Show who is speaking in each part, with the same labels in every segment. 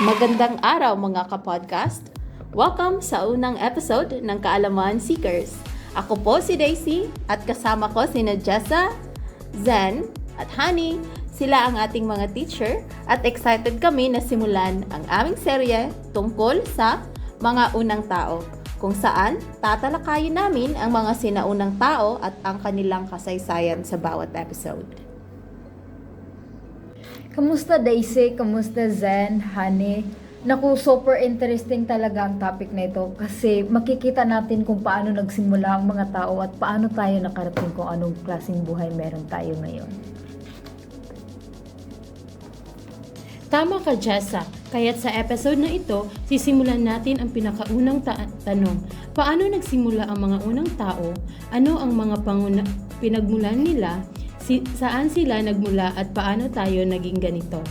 Speaker 1: Magandang araw mga kapodcast! Welcome sa unang episode ng Kaalaman Seekers. Ako po si Daisy at kasama ko sina Jessa, Zen at Honey. Sila ang ating mga teacher at excited kami na simulan ang aming serye tungkol sa mga unang tao kung saan tatalakayin namin ang mga sinaunang tao at ang kanilang kasaysayan sa bawat episode.
Speaker 2: Kamusta Daisy? Kamusta Zen? Honey? Naku, super interesting talaga ang topic na ito kasi makikita natin kung paano nagsimula ang mga tao at paano tayo nakarating kung anong klaseng buhay meron tayo ngayon.
Speaker 3: Tama ka, Jessa. Kaya't sa episode na ito, sisimulan natin ang pinakaunang ta- tanong. Paano nagsimula ang mga unang tao? Ano ang mga panguna- pinagmulan nila? Si- saan sila nagmula at paano tayo naging ganito?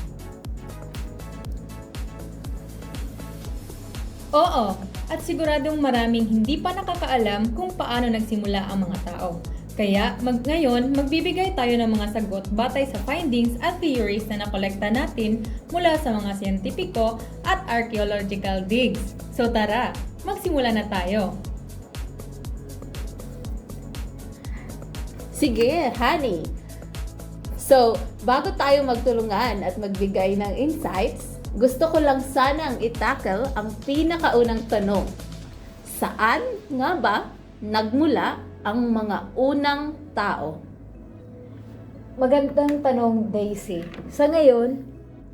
Speaker 4: Oo, at siguradong maraming hindi pa nakakaalam kung paano nagsimula ang mga tao. Kaya mag ngayon, magbibigay tayo ng mga sagot batay sa findings at theories na nakolekta natin mula sa mga siyentipiko at archaeological digs. So tara, magsimula na tayo.
Speaker 1: Sige, honey. So, bago tayo magtulungan at magbigay ng insights, gusto ko lang sanang itackle ang pinakaunang tanong. Saan nga ba nagmula ang mga unang tao?
Speaker 2: Magandang tanong, Daisy. Sa ngayon,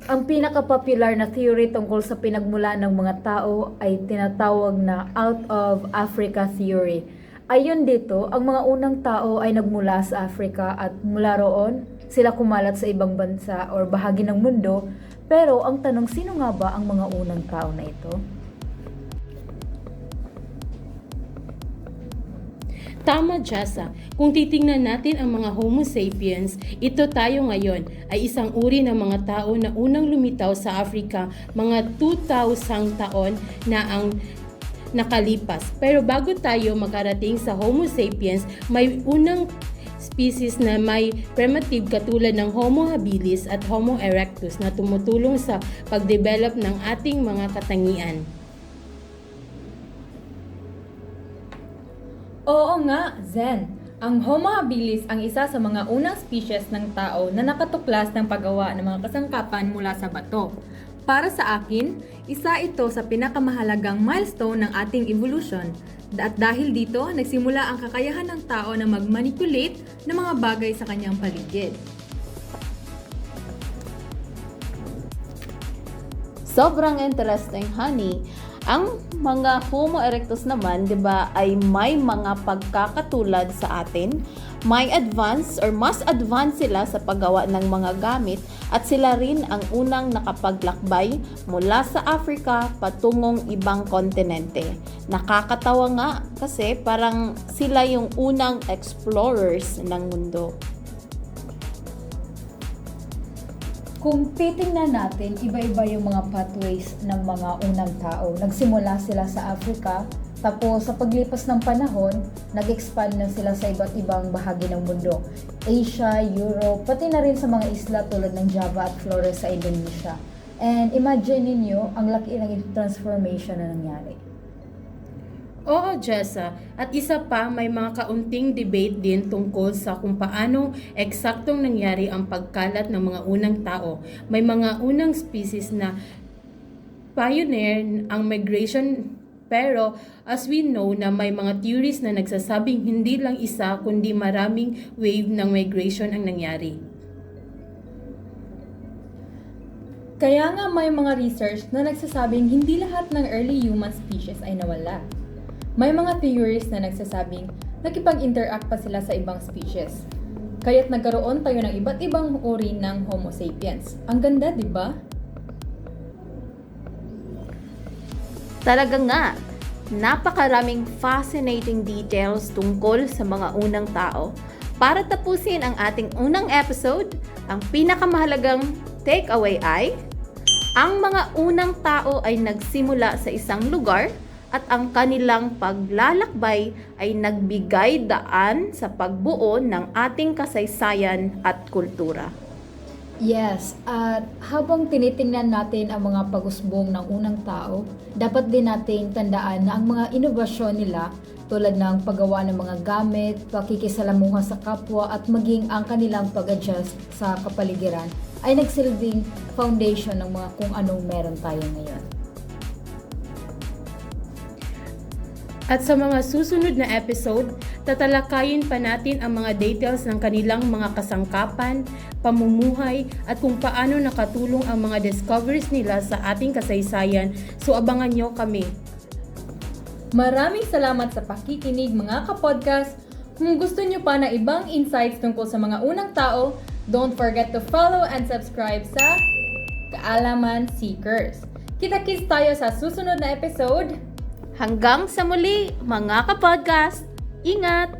Speaker 2: ang pinaka-popular na theory tungkol sa pinagmula ng mga tao ay tinatawag na out of Africa theory. Ayon dito, ang mga unang tao ay nagmula sa Africa at mula roon, sila kumalat sa ibang bansa or bahagi ng mundo. Pero ang tanong, sino nga ba ang mga unang tao na ito?
Speaker 3: Tama, Jessa. Kung titingnan natin ang mga Homo sapiens, ito tayo ngayon ay isang uri ng mga tao na unang lumitaw sa Africa mga 2,000 taon na ang nakalipas. Pero bago tayo makarating sa Homo sapiens, may unang species na may primitive katulad ng Homo habilis at Homo erectus na tumutulong sa pagdevelop ng ating mga katangian.
Speaker 4: Oo nga, Zen. Ang Homo habilis ang isa sa mga unang species ng tao na nakatuklas ng paggawa ng mga kasangkapan mula sa bato. Para sa akin, isa ito sa pinakamahalagang milestone ng ating evolution. At dahil dito, nagsimula ang kakayahan ng tao na mag-manipulate ng mga bagay sa kanyang paligid.
Speaker 1: Sobrang interesting, honey. Ang mga Homo erectus naman, 'di ba, ay may mga pagkakatulad sa atin. May advance or mas advanced sila sa paggawa ng mga gamit at sila rin ang unang nakapaglakbay mula sa Africa patungong ibang kontinente. Nakakatawa nga kasi parang sila yung unang explorers ng mundo.
Speaker 2: Kung titingnan natin, iba-iba yung mga pathways ng mga unang tao. Nagsimula sila sa Africa, tapos sa paglipas ng panahon, nag-expand na sila sa iba't ibang bahagi ng mundo. Asia, Europe, pati na rin sa mga isla tulad ng Java at Flores sa Indonesia. And imagine ninyo, ang laki ng transformation na nangyari.
Speaker 3: Oo, Jessa. At isa pa, may mga kaunting debate din tungkol sa kung paano eksaktong nangyari ang pagkalat ng mga unang tao. May mga unang species na pioneer ang migration pero as we know na may mga theories na nagsasabing hindi lang isa kundi maraming wave ng migration ang nangyari.
Speaker 4: Kaya nga may mga research na nagsasabing hindi lahat ng early human species ay nawala. May mga theories na nagsasabing nakipag-interact pa sila sa ibang species. Kaya't nagkaroon tayo ng iba't ibang uri ng Homo sapiens. Ang ganda, di ba?
Speaker 1: Talaga nga, napakaraming fascinating details tungkol sa mga unang tao. Para tapusin ang ating unang episode, ang pinakamahalagang takeaway ay, ang mga unang tao ay nagsimula sa isang lugar at ang kanilang paglalakbay ay nagbigay daan sa pagbuo ng ating kasaysayan at kultura.
Speaker 2: Yes, at habang tinitingnan natin ang mga pag-usbong ng unang tao, dapat din nating tandaan na ang mga inobasyon nila tulad ng paggawa ng mga gamit, pakikisalamuha sa kapwa at maging ang kanilang pag-adjust sa kapaligiran ay nagsilbing foundation ng mga kung anong meron tayo ngayon.
Speaker 3: At sa mga susunod na episode, tatalakayin pa natin ang mga details ng kanilang mga kasangkapan, pamumuhay, at kung paano nakatulong ang mga discoveries nila sa ating kasaysayan. So abangan nyo kami.
Speaker 4: Maraming salamat sa pakikinig mga kapodcast. Kung gusto nyo pa na ibang insights tungkol sa mga unang tao, don't forget to follow and subscribe sa Kaalaman Seekers. Kita-kits tayo sa susunod na episode.
Speaker 1: Hanggang sa muli, mga kapodcast! Ingat!